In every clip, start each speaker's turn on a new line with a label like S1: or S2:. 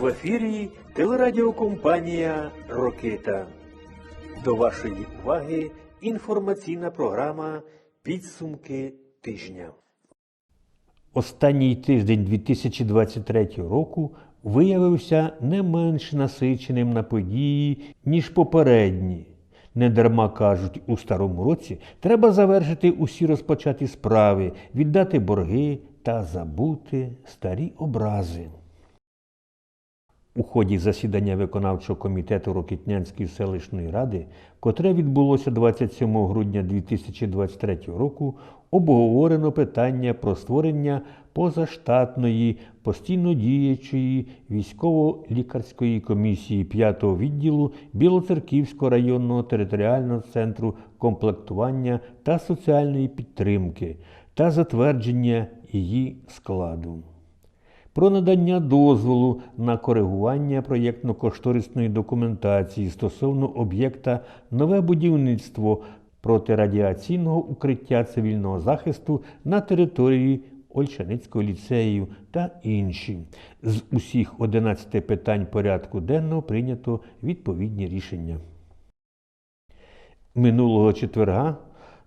S1: В ефірі телерадіокомпанія Рокита. До вашої уваги інформаційна програма Підсумки тижня. Останній тиждень 2023 року виявився не менш насиченим на події, ніж попередні. Недарма кажуть, у старому році треба завершити усі розпочаті справи, віддати борги та забути старі образи. У ході засідання виконавчого комітету Рокітнянської селищної ради, котре відбулося 27 грудня 2023 року, обговорено питання про створення позаштатної постійно діючої військово-лікарської комісії 5-го відділу Білоцерківського районного територіального центру комплектування та соціальної підтримки та затвердження її складу про надання дозволу на коригування проєктно-кошторисної документації стосовно об'єкта нове будівництво протирадіаційного укриття цивільного захисту на території Ольчаницького ліцею та інші. З усіх 11 питань порядку денного прийнято відповідні рішення. Минулого четверга,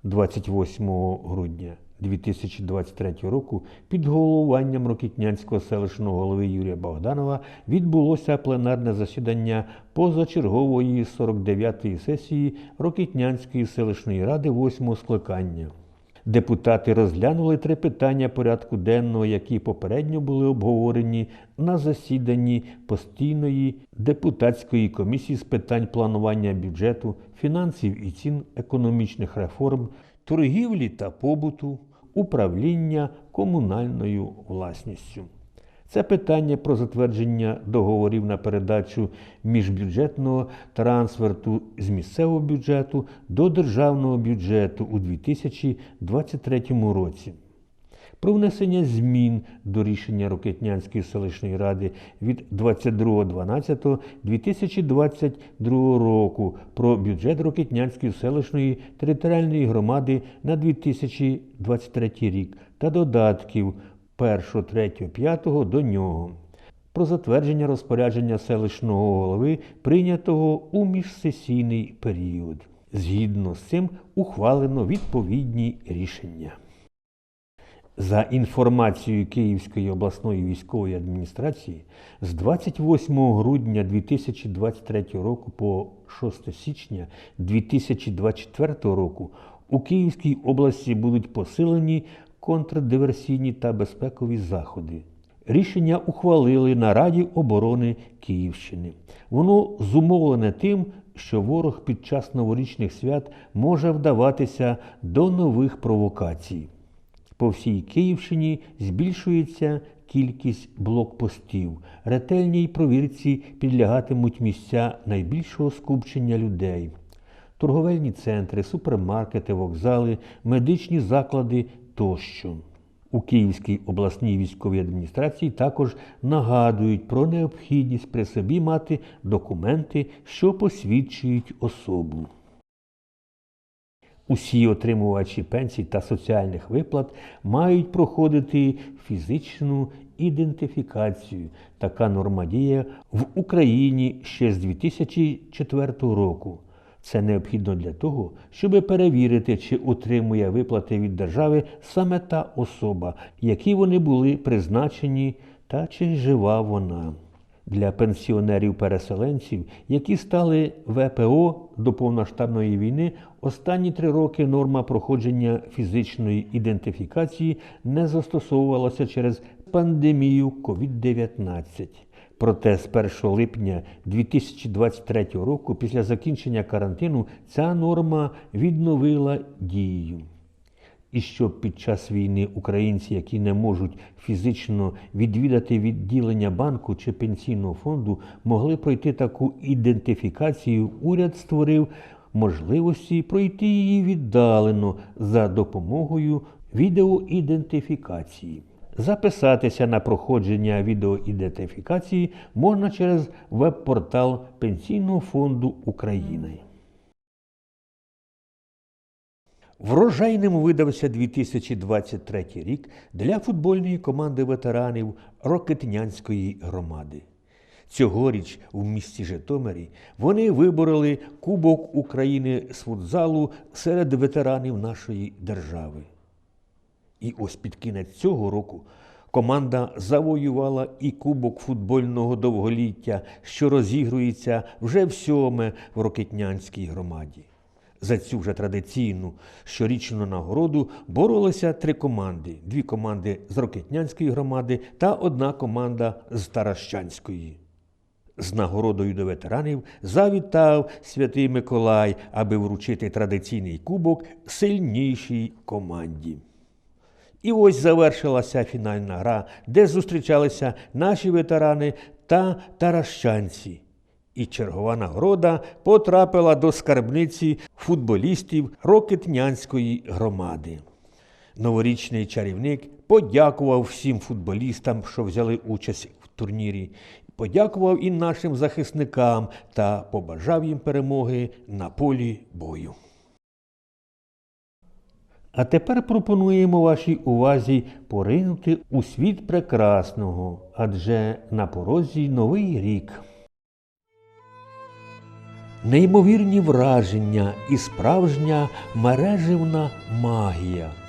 S1: 28 грудня 2023 року, під головуванням Рокітнянського селищного голови Юрія Богданова відбулося пленарне засідання позачергової 49-ї сесії Рокітнянської селищної ради 8 скликання. Депутати розглянули три питання порядку денного, які попередньо були обговорені на засіданні постійної депутатської комісії з питань планування бюджету, фінансів і цін економічних реформ, торгівлі та побуту, управління комунальною власністю. Це питання про затвердження договорів на передачу міжбюджетного трансферту з місцевого бюджету до державного бюджету у 2023 році. Про внесення змін до рішення Рокетнянської селищної ради від 22.12.2022 року про бюджет Рокетнянської селищної територіальної громади на 2023 рік та додатків 1, 3, 5 до нього. Про затвердження розпорядження селищного голови, прийнятого у міжсесійний період. Згідно з цим ухвалено відповідні рішення. За інформацією Київської обласної військової адміністрації, з 28 грудня 2023 року по 6 січня 2024 року у Київській області будуть посилені контрдиверсійні та безпекові заходи. Рішення ухвалили на Раді оборони Київщини. Воно зумовлене тим, що ворог під час новорічних свят може вдаватися до нових провокацій. По всій Київщині збільшується кількість блокпостів. Ретельній провірці підлягатимуть місця найбільшого скупчення людей. Торговельні центри, супермаркети, вокзали, медичні заклади тощо. У Київській обласній військовій адміністрації також нагадують про необхідність при собі мати документи, що посвідчують особу. Усі отримувачі пенсій та соціальних виплат мають проходити фізичну ідентифікацію. Така норма діє в Україні ще з 2004 року. Це необхідно для того, щоб перевірити, чи отримує виплати від держави саме та особа, які вони були призначені, та чи жива вона. Для пенсіонерів-переселенців, які стали ВПО до повноштабної війни, останні три роки норма проходження фізичної ідентифікації не застосовувалася через пандемію COVID-19. Проте з 1 липня 2023 року, після закінчення карантину, ця норма відновила дію. І щоб під час війни українці, які не можуть фізично відвідати відділення банку чи пенсійного фонду, могли пройти таку ідентифікацію, уряд створив можливості пройти її віддалено за допомогою відеоідентифікації. Записатися на проходження відеоідентифікації можна через веб-портал Пенсійного фонду України. Врожайним видався 2023 рік для футбольної команди ветеранів Рокетнянської громади. Цьогоріч в місті Житомирі вони вибороли Кубок України з футзалу серед ветеранів нашої держави. І ось під кінець цього року команда завоювала і Кубок футбольного довголіття, що розігрується вже в сьоме в Рокетнянській громаді. За цю вже традиційну щорічну нагороду боролися три команди: дві команди з Рокетнянської громади та одна команда з Таращанської. З нагородою до ветеранів завітав святий Миколай, аби вручити традиційний кубок сильнішій команді. І ось завершилася фінальна гра, де зустрічалися наші ветерани та таращанці. І чергова нагорода потрапила до скарбниці футболістів Рокетнянської громади. Новорічний чарівник подякував всім футболістам, що взяли участь в турнірі, подякував і нашим захисникам та побажав їм перемоги на полі бою. А тепер пропонуємо вашій увазі поринути у світ прекрасного, адже на порозі новий рік. Неймовірні враження і справжня мереживна магія.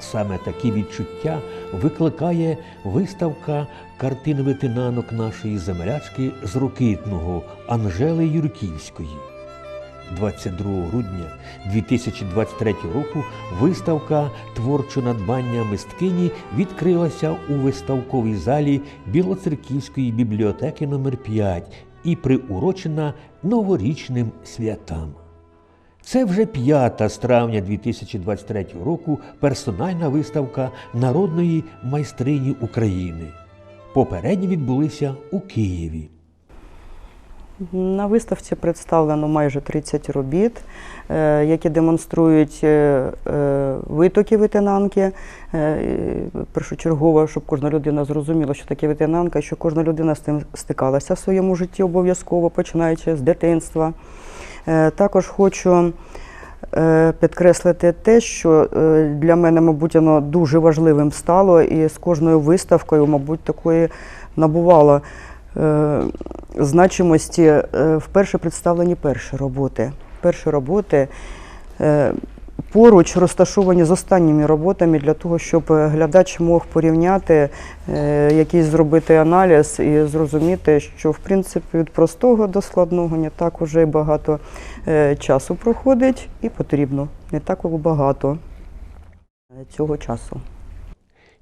S1: Саме такі відчуття викликає виставка картин витинанок нашої землячки з Рокитного Анжели Юрківської. 22 грудня 2023 року виставка Творче надбання мисткині відкрилася у виставковій залі Білоцерківської бібліотеки номер 5 і приурочена новорічним святам. Це вже п'ята з травня 2023 року персональна виставка народної майстрині України. Попередні відбулися у Києві.
S2: На виставці представлено майже 30 робіт, е, які демонструють е, е, витоки витинанки. Першочергово, щоб кожна людина зрозуміла, що таке витинанка, що кожна людина з цим стикалася в своєму житті обов'язково, починаючи з дитинства. Е, Також хочу е, підкреслити те, що е, для мене, мабуть, воно дуже важливим стало, і з кожною виставкою, мабуть, такої набувало значимості вперше представлені перші роботи. Перші роботи поруч розташовані з останніми роботами для того, щоб глядач мог порівняти, е, якийсь зробити аналіз і зрозуміти, що в принципі від простого до складного не так уже багато е, часу проходить і потрібно не так багато е, цього часу.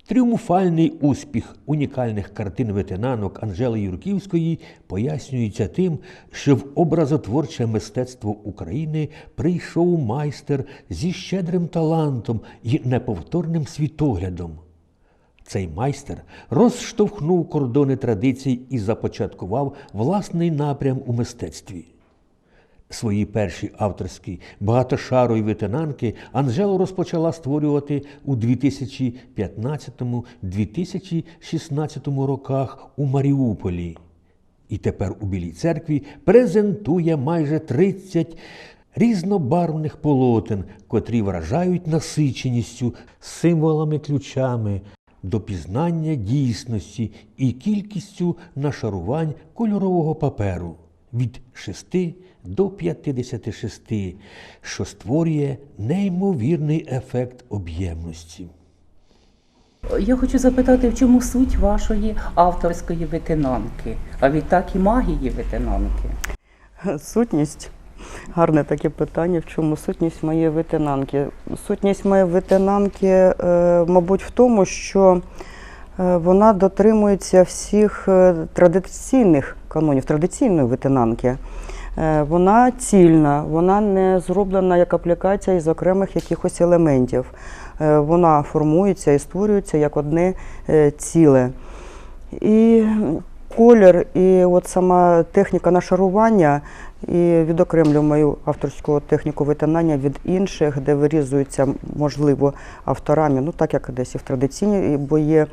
S1: Тріумфальний успіх унікальних картин ветенанок Анжели Юрківської пояснюється тим, що в образотворче мистецтво України прийшов майстер зі щедрим талантом і неповторним світоглядом. Цей майстер розштовхнув кордони традицій і започаткував власний напрям у мистецтві. Свої перші авторські багатошарові витинанки Анжела розпочала створювати у 2015-2016 роках у Маріуполі. І тепер у Білій церкві презентує майже 30 різнобарвних полотен, котрі вражають насиченістю, символами ключами до пізнання дійсності і кількістю нашарувань кольорового паперу від 6 до 56, що створює неймовірний ефект об'ємності.
S3: Я хочу запитати, в чому суть вашої авторської витинанки, а відтак і магії витинанки?
S2: Сутність. Гарне таке питання. В чому сутність моєї витинанки? Сутність моєї витинанки, е, мабуть, в тому, що е, вона дотримується всіх е, традиційних канонів, традиційної витинанки. Е, Вона цільна, вона не зроблена як аплікація із окремих якихось елементів. Е, Вона формується і створюється як одне е, ціле. І колір, і от сама техніка нашарування, і відокремлю мою авторську техніку виконання від інших, де вирізуються, можливо, авторами, ну так як десь і в традиційній, бо є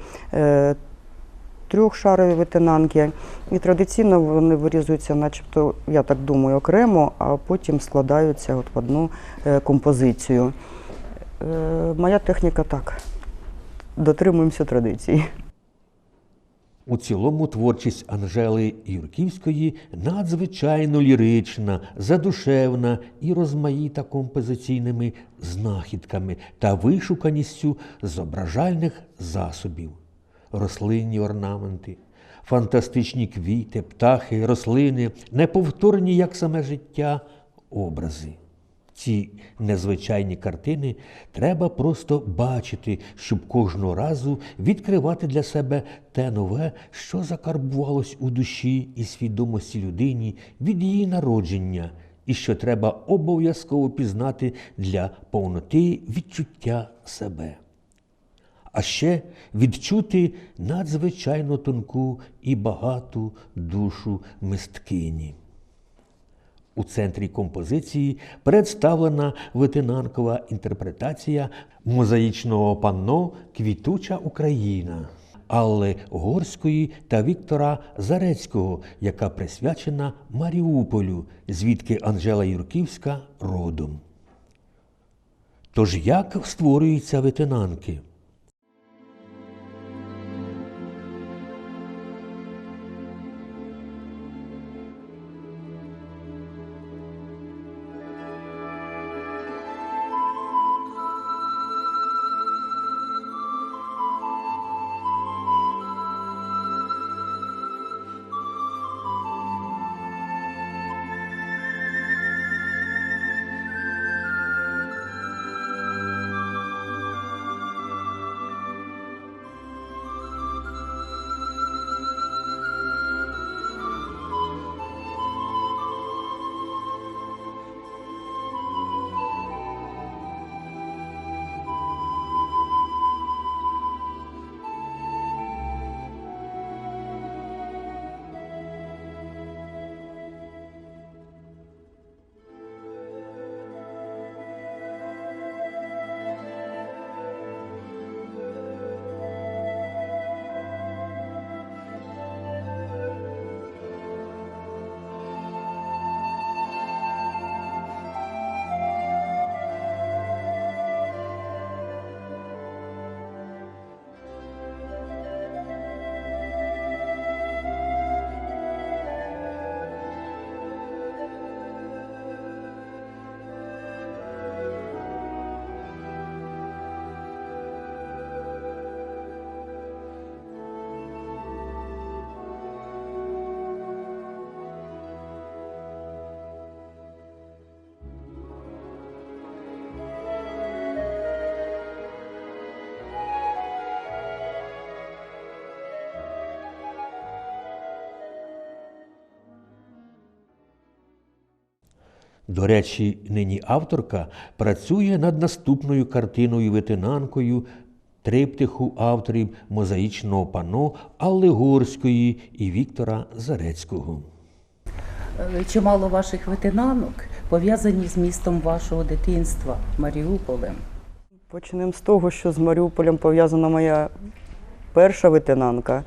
S2: трьохшарові витинанки. І традиційно вони вирізуються, начебто, я так думаю, окремо, а потім складаються от в одну е, композицію. Е, моя техніка так. Дотримуємося традиції.
S1: У цілому творчість Анжели Юрківської надзвичайно лірична, задушевна і розмаїта композиційними знахідками та вишуканістю зображальних засобів, рослинні орнаменти, фантастичні квіти, птахи, рослини, неповторні, як саме життя, образи. Ці незвичайні картини треба просто бачити, щоб кожного разу відкривати для себе те нове, що закарбувалось у душі і свідомості людині від її народження, і що треба обов'язково пізнати для повноти відчуття себе. А ще відчути надзвичайно тонку і багату душу мисткині. У центрі композиції представлена витинанкова інтерпретація мозаїчного панно Квітуча Україна Алли Горської та Віктора Зарецького, яка присвячена Маріуполю, звідки Анжела Юрківська родом. Тож як створюються витинанки? До речі, нині авторка працює над наступною картиною витинанкою триптиху авторів мозаїчного пано Алли Горської і Віктора Зарецького.
S3: Е, Чимало ваших витинанок пов'язані з містом вашого дитинства Маріуполем.
S2: Почнемо з того, що з Маріуполем пов'язана моя перша витинанка.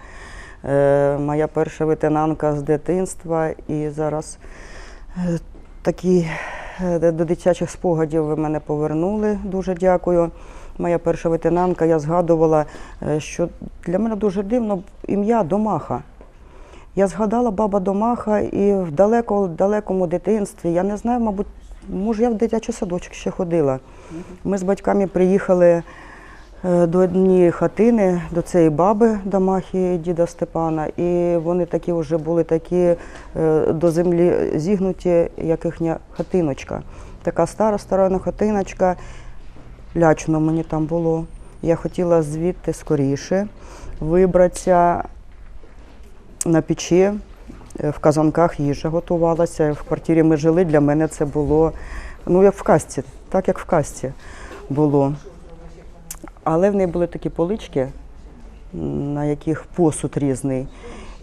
S2: Е, моя перша витинанка з дитинства. І зараз е, такі е, до дитячих спогадів ви мене повернули. Дуже дякую. Моя перша витинанка, я згадувала, е, що для мене дуже дивно ім'я Домаха. Я згадала баба Домаха і в далеко, далекому дитинстві, я не знаю, мабуть, може, я в дитячий садочок ще ходила. Ми з батьками приїхали до однієї хатини, до цієї баби Домахи, діда Степана, і вони такі вже були такі е, до землі зігнуті, як їхня хатиночка. Така стара стара хатиночка, лячно мені там було. Я хотіла звідти скоріше вибратися на печі, е, в казанках їжа готувалася. В квартирі ми жили. Для мене це було ну, як в касті, так як в касті було. Але в неї були такі полички, на яких посуд різний,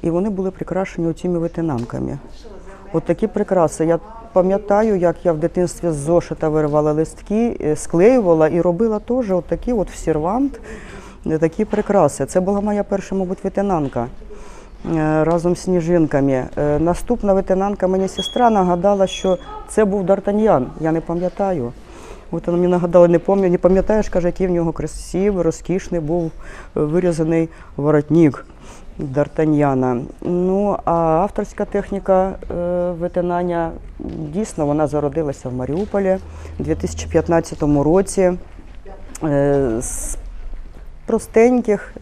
S2: і вони були прикрашені цими витинанками. От такі прикраси. Я пам'ятаю, як я в дитинстві з зошита виривала листки, е, склеювала і робила теж от такі от в сервант, е, такі прикраси. Це була моя перша, мабуть, витинанка е, разом з сніжинками. Наступна ветенанка мені сестра нагадала, що це був Д'Артаньян. Я не пам'ятаю. От вона мені нагадала, не пам'ятаю, не пам'ятаєш, каже, який в нього красивий, розкішний був е, вирізаний воротник. Д'Артаньяна. Ну, а авторська техніка е, витинання дійсно вона зародилася в Маріуполі у 2015 році. Е, з простеньких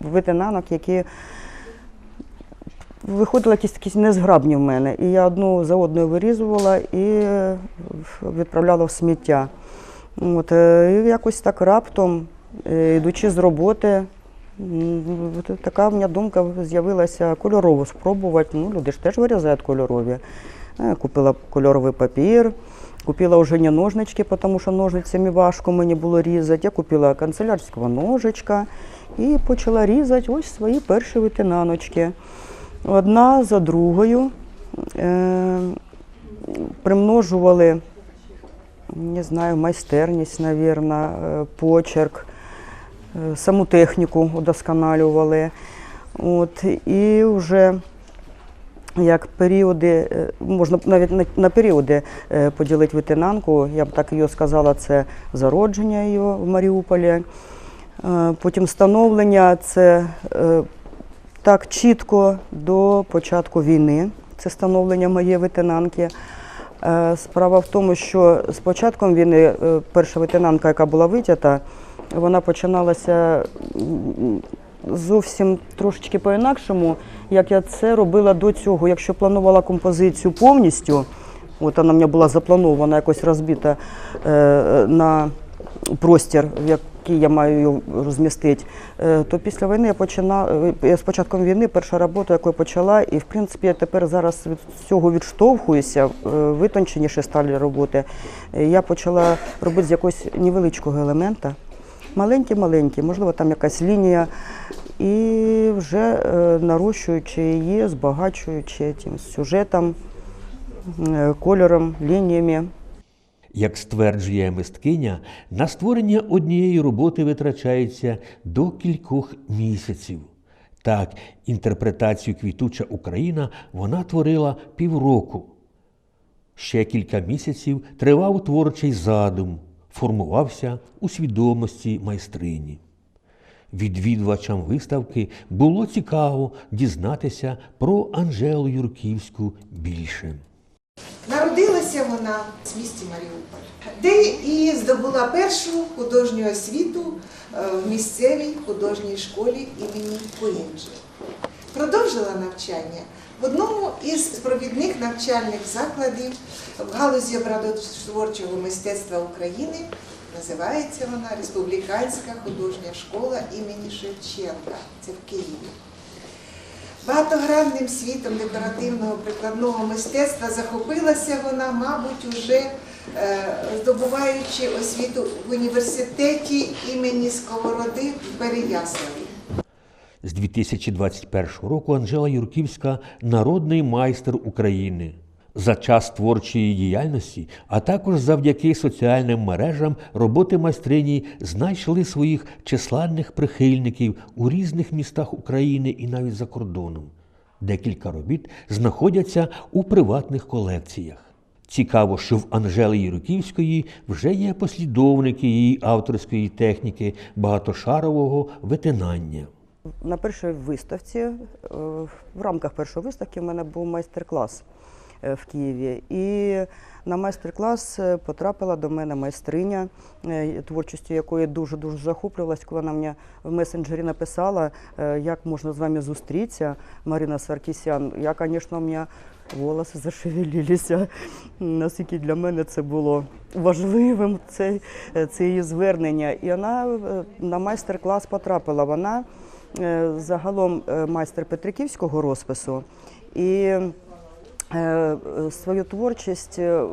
S2: витинанок, які виходили якісь такі незграбні в мене. І я одну за одною вирізувала і е, відправляла в сміття. От, е, і якось так раптом, е, йдучи з роботи, така в мене думка з'явилася кольорову спробувати. Ну, люди ж теж вирізають кольорові. Купила кольоровий папір, купила вже не ножнички, тому що ножницями важко мені було різати. Я купила канцелярського ножичка і почала різати ось свої перші витинаночки. Одна за другою е, примножували, не знаю, майстерність, мабуть, почерк, е, саму техніку удосконалювали. От, і вже як періоди, е, можна навіть на, періоди е, поділити витинанку, я б так її сказала, це зародження її в Маріуполі, е, потім становлення це е, так чітко до початку війни. Це становлення моєї ветенанки. Е, Справа в тому, що з початком війни е, перша ветенанка, яка була витята, вона починалася зовсім трошечки по-інакшому, як я це робила до цього. Якщо планувала композицію повністю, от вона в мене була запланована, якось розбита е, на простір, який я маю розмістити, е, то після війни я починала, я з початком війни перша робота, яку я почала, і в принципі я тепер зараз від цього відштовхуюся, е, витонченіші сталі роботи. Е, Я почала робити з якогось невеличкого елемента. Маленькі-маленькі, можливо, там якась лінія, і вже е, нарощуючи її, збагачуючи тим сюжетом, е, кольором, лініями.
S1: Як стверджує мисткиня, на створення однієї роботи витрачається до кількох місяців. Так, інтерпретацію квітуча Україна вона творила півроку. Ще кілька місяців тривав творчий задум, формувався у свідомості майстрині. Відвідувачам виставки було цікаво дізнатися про Анжелу Юрківську більше.
S4: Народилася вона в місті Маріуполь, де і здобула першу художню освіту е, в місцевій художній школі імені Куінджи. Продовжила навчання в одному із провідних навчальних закладів в галузі обрадотворчого мистецтва України. Називається вона Республіканська художня школа імені Шевченка. Це в Києві. Багатогранним світом декоративного прикладного мистецтва захопилася вона, мабуть, уже е, здобуваючи освіту в університеті імені Сковороди в Переяславі.
S1: З 2021 року Анжела Юрківська народний майстер України. За час творчої діяльності, а також завдяки соціальним мережам роботи майстрині знайшли своїх численних прихильників у різних містах України і навіть за кордоном. Декілька робіт знаходяться у приватних колекціях. Цікаво, що в Анжели Юрківської вже є послідовники її авторської техніки багатошарового витинання.
S2: На першій виставці, е, в рамках першої виставки, в мене був майстер-клас в Києві. І на майстер-клас е, потрапила до мене майстриня, е, творчістю якої дуже-дуже захоплювалась, коли вона мені в месенджері написала, е, як можна з вами зустрітися, Марина Саркісян. Я, звісно, у мене волоси зашевелилися. Наскільки для мене це було важливим, це, е, це її звернення. І вона е, на майстер-клас потрапила. Вона е, загалом е, майстер Петриківського розпису. І е, е, свою творчість е,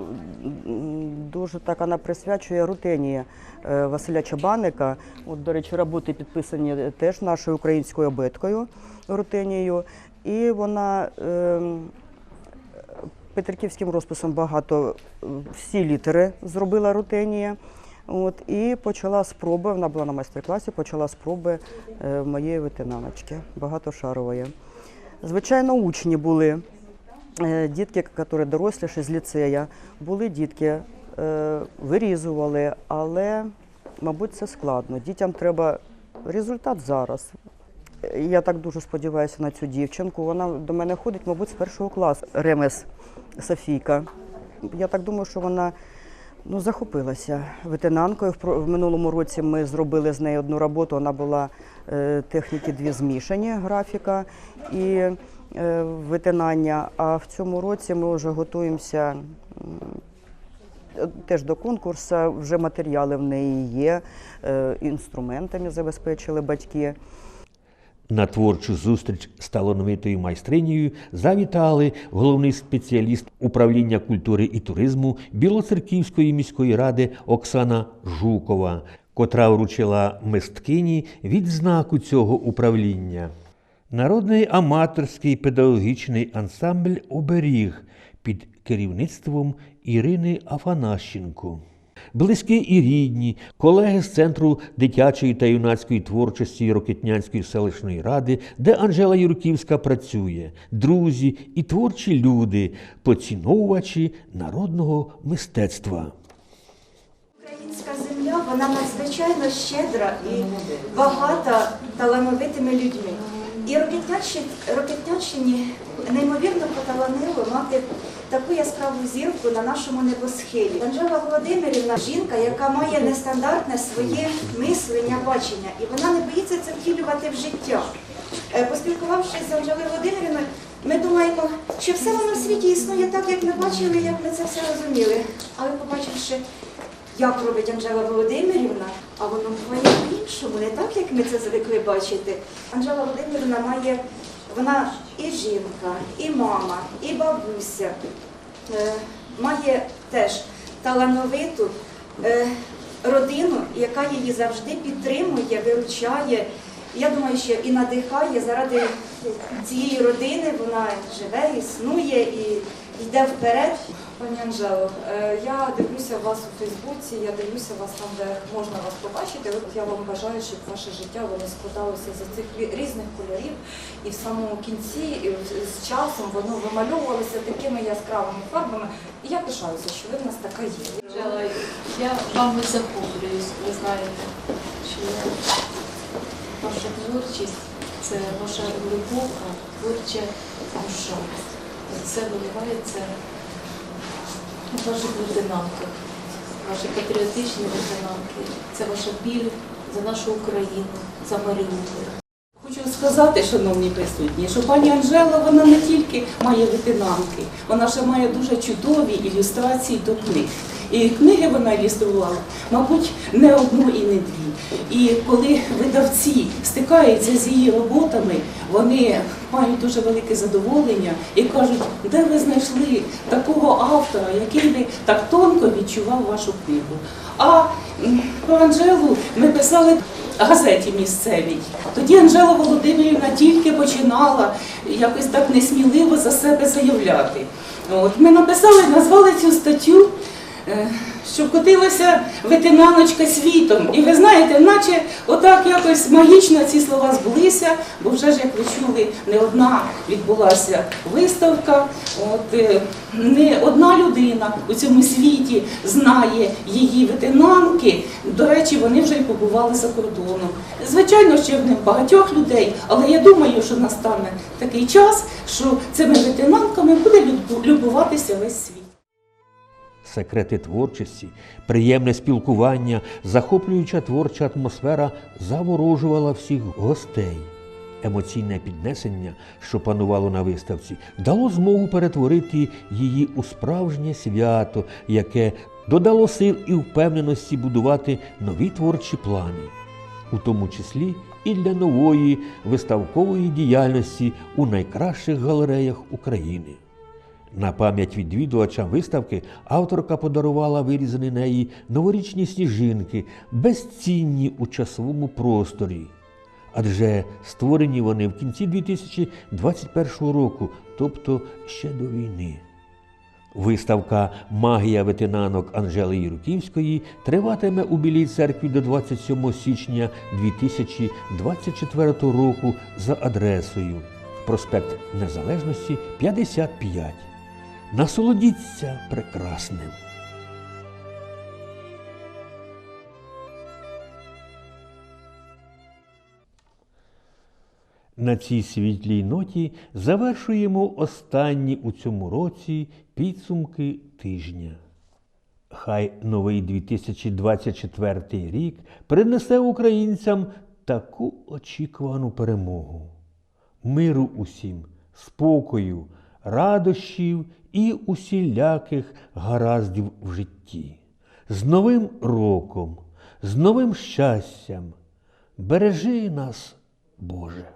S2: дуже так вона присвячує рутенії е, Василя Чабаника. От, до речі, роботи підписані теж нашою українською обеткою рутенією. І вона е, Петриківським розписом багато е, всі літери зробила рутенія. От, і почала спроби, вона була на майстер-класі, почала спроби е, моєї ветенаночки, багатошарової. Звичайно, учні були е, дітки, які дорослі ще з ліцея, були дітки, е, вирізували, але, мабуть, це складно. Дітям треба результат зараз. Я так дуже сподіваюся на цю дівчинку. Вона до мене ходить, мабуть, з першого класу. Ремес Софійка. Я так думаю, що вона ну, захопилася ветенанкою. В минулому році ми зробили з нею одну роботу. Вона була е, техніки дві змішані, графіка і е, ветенання. А в цьому році ми вже готуємося. Теж до конкурсу вже матеріали в неї є, е, інструментами забезпечили батьки.
S1: На творчу зустріч з талановитою майстринею завітали головний спеціаліст управління культури і туризму Білоцерківської міської ради Оксана Жукова, котра вручила мисткині відзнаку цього управління. Народний аматорський педагогічний ансамбль Оберіг під керівництвом Ірини Афанащенко. Близькі і рідні, колеги з Центру дитячої та юнацької творчості Рокетнянської селищної ради, де Анжела Юрківська працює, друзі і творчі люди, поціновувачі народного мистецтва.
S5: Українська земля вона надзвичайно щедра і багата талановитими людьми. І Рокетнянщині неймовірно поталанило мати таку яскраву зірку на нашому небосхилі. Анжела Володимирівна жінка, яка має нестандартне своє мислення, бачення, і вона не боїться це втілювати в життя. Е, Поспілкувавшись з Анжелою Володимирівною, ми думаємо, що все воно в світі існує так, як ми бачили, як ми це все розуміли. Але побачивши як робить Анжела Володимирівна, а воно буває по-іншому, не так, як ми це звикли бачити. Анжела Володимирівна має, вона і жінка, і мама, і бабуся, е, має теж талановиту е, родину, яка її завжди підтримує, виручає. Я думаю, що і надихає заради цієї родини, вона живе, існує і йде вперед.
S6: Пані Анжело, е, я дивлюся вас у Фейсбуці, я дивлюся вас там, де можна вас побачити. От я вам бажаю, щоб ваше життя воно складалося з цих різних кольорів, і в самому кінці і з часом воно вимальовувалося такими яскравими фарбами. І я пишаюся, що ви в нас така є.
S7: Анжела, я вами захоплююсь, ви знаєте, що ваша творчість це ваша любов, а творча душа. Це виливається у ваших лейтенантах, ваші патріотичні лейтенанти. Це ваша біль за нашу Україну, за Маріуполь.
S3: Хочу сказати, шановні присутні, що пані Анжела вона не тільки має ветенанки, вона ще має дуже чудові ілюстрації до книг. І книги вона ілюструвала, мабуть, не одну і не дві. І коли видавці стикаються з її роботами, вони мають дуже велике задоволення і кажуть, де ви знайшли такого автора, який би так тонко відчував вашу книгу. А про Анжелу ми писали газеті місцевій. Тоді Анжела Володимирівна тільки починала якось так несміливо за себе заявляти. От, ми написали, назвали цю статтю, е, що котилася ветенаночка світом. І ви знаєте, наче отак якось магічно ці слова збулися, бо вже ж, як ви чули, не одна відбулася виставка. От, е, не одна людина у цьому світі знає її ветенанки. До речі, вони вже й побували за кордоном. Звичайно, ще в них багатьох людей, але я думаю, що настане такий час, що цими ветенанками буде любуватися весь світ.
S1: Секрети творчості, приємне спілкування, захоплююча творча атмосфера заворожувала всіх гостей. Емоційне піднесення, що панувало на виставці, дало змогу перетворити її у справжнє свято, яке додало сил і впевненості будувати нові творчі плани, у тому числі і для нової виставкової діяльності у найкращих галереях України. На пам'ять відвідувачам виставки авторка подарувала вирізані неї новорічні сніжинки, безцінні у часовому просторі. Адже створені вони в кінці 2021 року, тобто ще до війни. Виставка Магія ветенанок Анжели Юрківської триватиме у Білій церкві до 27 січня 2024 року за адресою проспект Незалежності 55. Насолодіться прекрасним. На цій світлій ноті завершуємо останні у цьому році підсумки тижня. Хай новий 2024 рік принесе українцям таку очікувану перемогу, миру усім, спокою, радощів і усіляких гараздів в житті. З Новим роком, з новим щастям. Бережи нас, Боже.